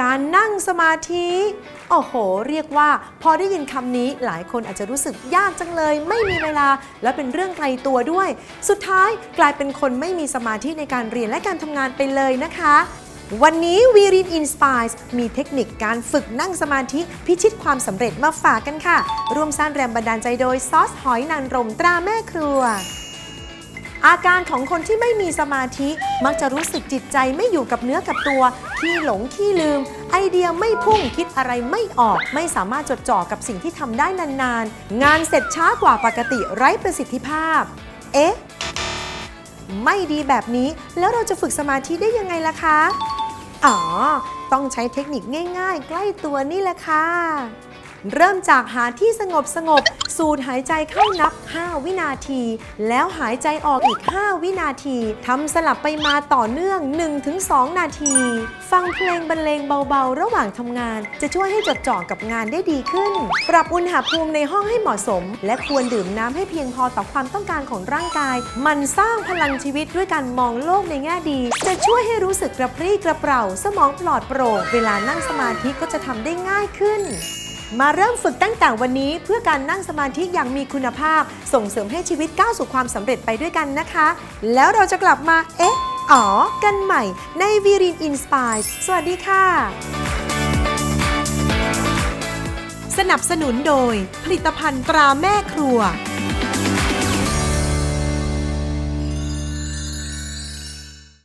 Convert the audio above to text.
การนั่งสมาธิ โอ้โห เรียกว่า พอได้ยินคำนี้หลายคนอาจจะรู้สึกยากจังเลย ไม่มีเวลา และเป็นเรื่องไกลตัวด้วย สุดท้ายกลายเป็นคนไม่มีสมาธิในการเรียนและการทำงานไปเลยนะคะวันนี้วีรินอินสปายมีเทคนิคการฝึกนั่งสมาธิพิชิตความสำเร็จมาฝากกันค่ะ ร่วมสร้างแรงบันดาลใจโดยซอสหอยนางรมตราแม่ครัว อาการของคนที่ไม่มีสมาธิมักจะรู้สึกจิตใจไม่อยู่กับเนื้อกับตัวขี้หลงขี้ลืม ไอเดียไม่พุ่งคิดอะไรไม่ออก ไม่สามารถจดจ่อกับสิ่งที่ทำได้นานๆ งานเสร็จช้ากว่าปกติไร้ประสิทธิภาพ เอ๊ะ ไม่ดีแบบนี้แล้วเราจะฝึกสมาธิได้ยังไงล่ะคะ อ๋อ ต้องใช้เทคนิคง่ายๆ ใกล้ตัวนี่แหละค่ะ เริ่มจากหาที่สงบสงบ สูดหายใจเข้านับ 5 วินาที แล้วหายใจออกอีก 5 วินาทีทำสลับไปมาต่อเนื่อง 1-2 นาที ฟังเพลงบรรเลงเบาๆ ระหว่างทำงาน จะช่วยให้จดจ่อกับงานได้ดีขึ้น ปรับอุณหภูมิในห้องให้เหมาะสม และควรดื่มน้ำให้เพียงพอต่อความต้องการของร่างกาย มันสร้างพลังชีวิตด้วยการมองโลกในแง่ดี จะช่วยให้รู้สึกกระปรี้กระเปร่า สมองปลอดโปร่งเวลานั่งสมาธิก็จะทำได้ง่ายขึ้น มาเริ่มฝึกตั้งแต่วันนี้เพื่อการนั่งสมาธิอย่างมีคุณภาพ ส่งเสริมให้ชีวิตก้าวสู่ความสำเร็จไปด้วยกันนะคะ แล้วเราจะกลับมา เอ๊ะ อ๋อ กันใหม่ในวีรินอินสปายสวัสดีค่ะ สนับสนุนโดย ผลิตภัณฑ์ตราแม่ครัว